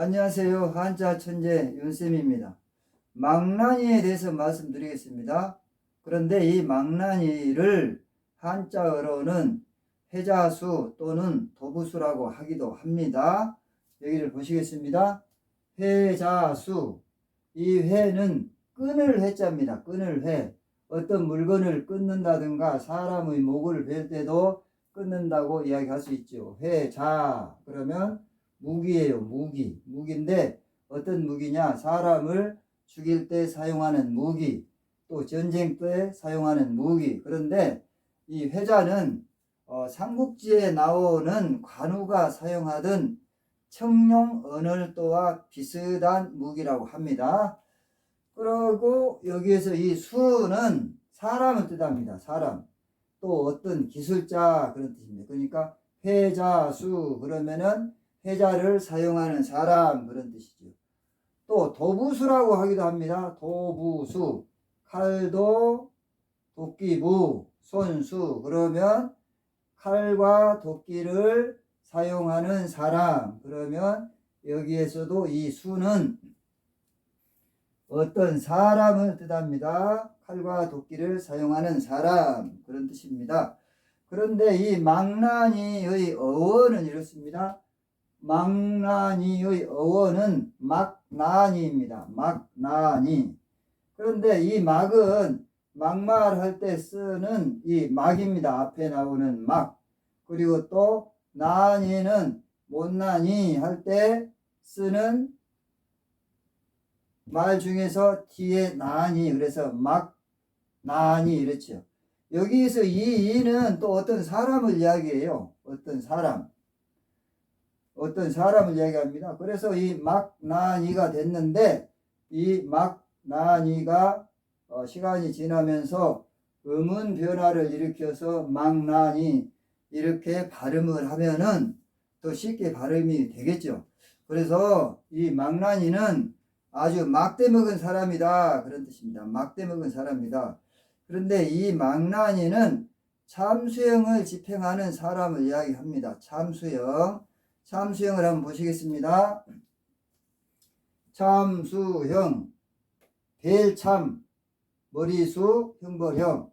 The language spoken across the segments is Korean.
안녕하세요. 한자 천재 윤쌤입니다. 망나니에 대해서 말씀드리겠습니다. 그런데 이 망나니를 한자어로는 해자수 또는 도부수라고 하기도 합니다. 여기를 보시겠습니다. 해자수. 이 회는 끈을 회자입니다. 끈을 회. 어떤 물건을 끊는다든가 사람의 목을 벨 때도 끊는다고 이야기할 수 있죠. 회자. 그러면 무기예요. 무기. 무기인데 어떤 무기냐? 사람을 죽일 때 사용하는 무기. 또 전쟁 때 사용하는 무기. 그런데 이 회자는 어, 삼국지에 나오는 관우가 사용하던 청룡 언을도와 비슷한 무기라고 합니다. 그리고 여기에서 이 수는 사람을 뜻합니다. 사람. 또 어떤 기술자 그런 뜻입니다. 그러니까 회자수 그러면은 회자를 사용하는 사람 그런 뜻이죠. 또 도부수라고 하기도 합니다. 도부수 칼도 도끼부 손수 그러면 칼과 도끼를 사용하는 사람 그러면 여기에서도 이 수는 어떤 사람을 뜻합니다. 칼과 도끼를 사용하는 사람 그런 뜻입니다. 그런데 이 망나니의 어원은 이렇습니다. 망나니의 어원은 막나니입니다. 막나니. 그런데 이 막은 막말할 때 쓰는 이 막입니다. 앞에 나오는 막. 그리고 또 나니는 못나니 할 때 쓰는 말 중에서 뒤에 나니 그래서 막 나니 이렇죠. 여기에서 이 이는 또 어떤 사람을 이야기해요. 어떤 사람. 어떤 사람을 이야기합니다. 그래서 이 막나니가 됐는데 이 막나니가 어, 시간이 지나면서 음운 변화를 일으켜서 막나니 이렇게 발음을 하면은 또 쉽게 발음이 되겠죠. 그래서 이 막나니는 아주 막대 먹은 사람이다 그런 뜻입니다. 막대 먹은 사람이다. 그런데 이 망나니는 참수형을 집행하는 사람을 이야기합니다. 참수형. 참수형을 한번 보시겠습니다. 참수형. 벨참. 머리수 형벌형.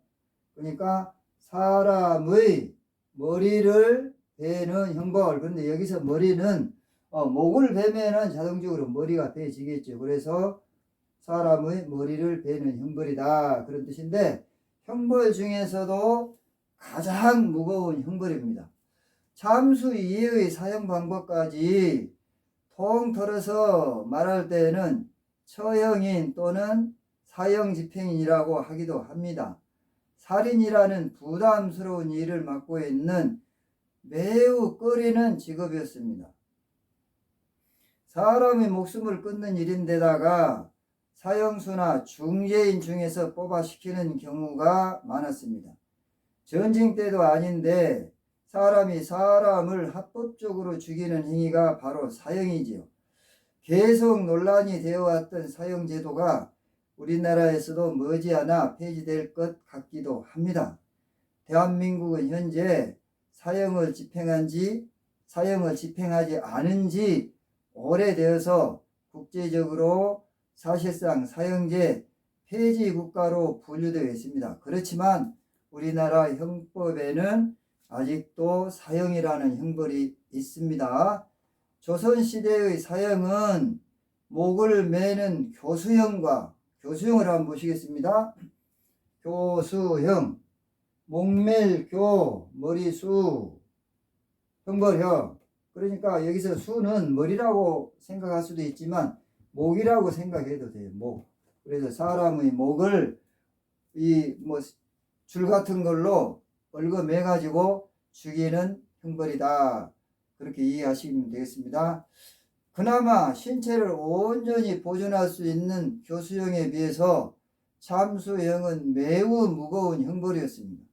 그러니까 사람의 머리를 베는 형벌. 그런데 여기서 머리는 어, 목을 베면은 자동적으로 머리가 베지겠죠. 그래서 사람의 머리를 베는 형벌이다. 그런 뜻인데 형벌 중에서도 가장 무거운 형벌입니다. 참수 이해의 사용 방법까지 통틀어서 말할 때는 처형인 또는 사형 집행인이라고 하기도 합니다. 살인이라는 부담스러운 일을 맡고 있는 매우 꺼리는 직업이었습니다. 사람의 목숨을 끊는 일인데다가 사형수나 중재인 중에서 뽑아시키는 경우가 많았습니다. 전쟁 때도 아닌데 사람이 사람을 합법적으로 죽이는 행위가 바로 사형이지요. 계속 논란이 되어 왔던 사형제도가 우리나라에서도 머지않아 폐지될 것 같기도 합니다. 대한민국은 현재 사형을 집행한 지, 사형을 집행하지 않은 지 오래되어서 국제적으로 사실상 사형제 폐지 국가로 분류되어 있습니다. 그렇지만 우리나라 형법에는 아직도 사형이라는 형벌이 있습니다. 조선시대의 사형은 목을 매는 교수형과 교수형을 한번 보시겠습니다. 교수형, 목멜교, 머리수, 형벌형. 그러니까 여기서 수는 머리라고 생각할 수도 있지만 목이라고 생각해도 돼요. 목. 그래서 사람의 목을 이 뭐 줄 같은 걸로 얽어매 가지고 죽이는 형벌이다. 그렇게 이해하시면 되겠습니다. 그나마 신체를 온전히 보존할 수 있는 교수형에 비해서 참수형은 매우 무거운 형벌이었습니다.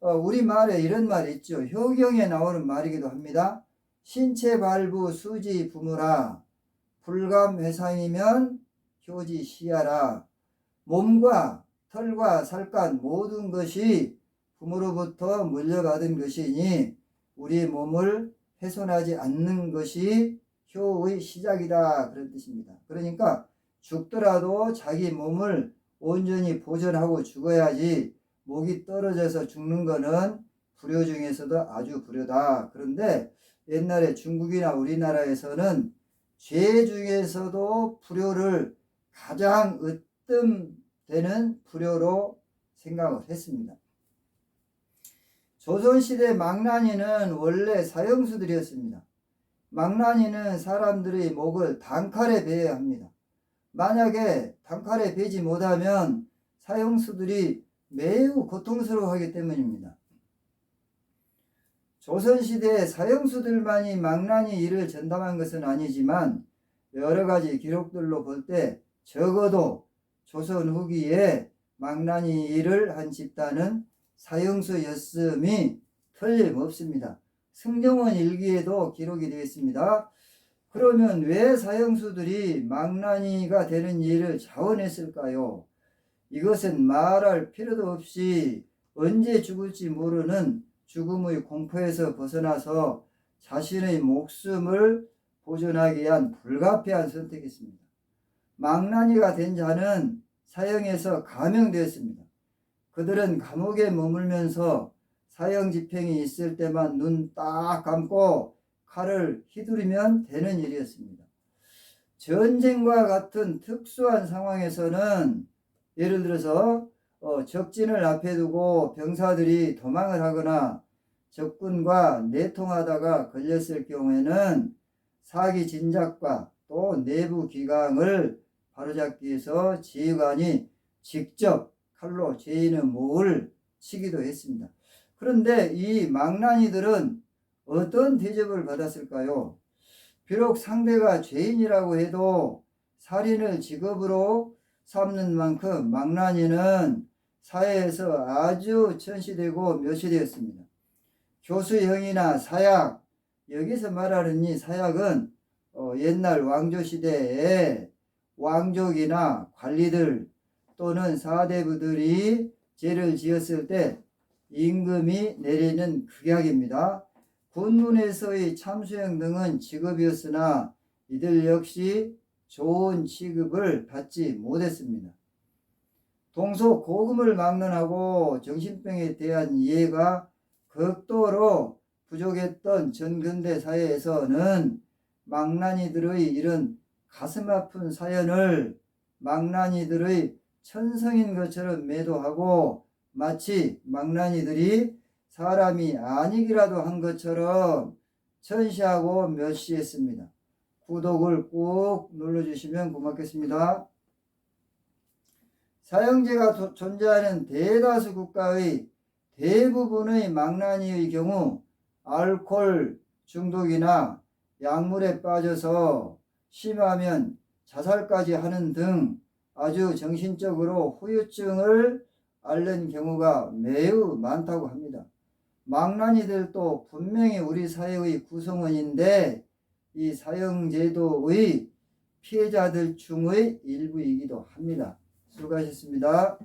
어, 우리말에 이런 말이 있죠. 효경에 나오는 말이기도 합니다. 신체 발부 수지 부무라 불감 회상이면 효지 시야라 몸과 털과 살간 모든 것이 부모로부터 물려받은 것이니 우리 몸을 훼손하지 않는 것이 효의 시작이다 그런 뜻입니다. 그러니까 죽더라도 자기 몸을 온전히 보존하고 죽어야지 목이 떨어져서 죽는 거는 불효 중에서도 아주 불효다. 그런데 옛날에 중국이나 우리나라에서는 죄 중에서도 불효를 가장 으뜸되는 불효로 생각을 했습니다. 조선시대 망나니는 원래 사형수들이었습니다. 망나니는 사람들의 목을 단칼에 베어야 합니다. 만약에 단칼에 베지 못하면 사형수들이 매우 고통스러워하기 때문입니다. 조선시대 사형수들만이 망나니 일을 전담한 것은 아니지만 여러 가지 기록들로 볼 때 적어도 조선 후기에 망나니 일을 한 집단은 사형수였음이 틀림없습니다. 승정원 일기에도 기록이 되어 있습니다. 그러면 왜 사형수들이 망나니가 되는 일을 자원했을까요? 이것은 말할 필요도 없이 언제 죽을지 모르는 죽음의 공포에서 벗어나서 자신의 목숨을 보존하기 위한 불가피한 선택이었습니다. 망나니가 된 자는 사형에서 감형되었습니다. 그들은 감옥에 머물면서 사형 집행이 있을 때만 눈 딱 감고 칼을 휘두르면 되는 일이었습니다. 전쟁과 같은 특수한 상황에서는 예를 들어서 어, 적진을 앞에 두고 병사들이 도망을 하거나 적군과 내통하다가 걸렸을 경우에는 사기 진작과 또 내부 기강을 바로잡기 위해서 지휘관이 직접 칼로 죄인의 목을 치기도 했습니다. 그런데 이 망나니들은 어떤 대접을 받았을까요? 비록 상대가 죄인이라고 해도 살인을 직업으로 삼는 만큼 망나니는 사회에서 아주 천시되고 멸시되었습니다. 교수형이나 사약, 여기서 말하는 이 사약은 어, 옛날 왕조 시대에 왕족이나 관리들 또는 사대부들이 죄를 지었을 때 임금이 내리는 극약입니다. 군문에서의 참수형 등은 직업이었으나 이들 역시 좋은 취급을 받지 못했습니다. 동서 고금을 막론하고 정신병에 대한 이해가 극도로 부족했던 전근대 사회에서는 망나니들의 이런 가슴 아픈 사연을 망나니들의 천성인 것처럼 매도하고 마치 망나니들이 사람이 아니기라도 한 것처럼 천시하고 멸시했습니다. 구독을 꾹 눌러주시면 고맙겠습니다. 사형제가 도- 존재하는 대다수 국가의 대부분의 망나니의 경우 알코올 중독이나 약물에 빠져서 심하면 자살까지 하는 등 아주 정신적으로 후유증을 앓는 경우가 매우 많다고 합니다. 망나니들도 분명히 우리 사회의 구성원인데 이 사형제도의 피해자들 중의 일부이기도 합니다. 수고하셨습니다.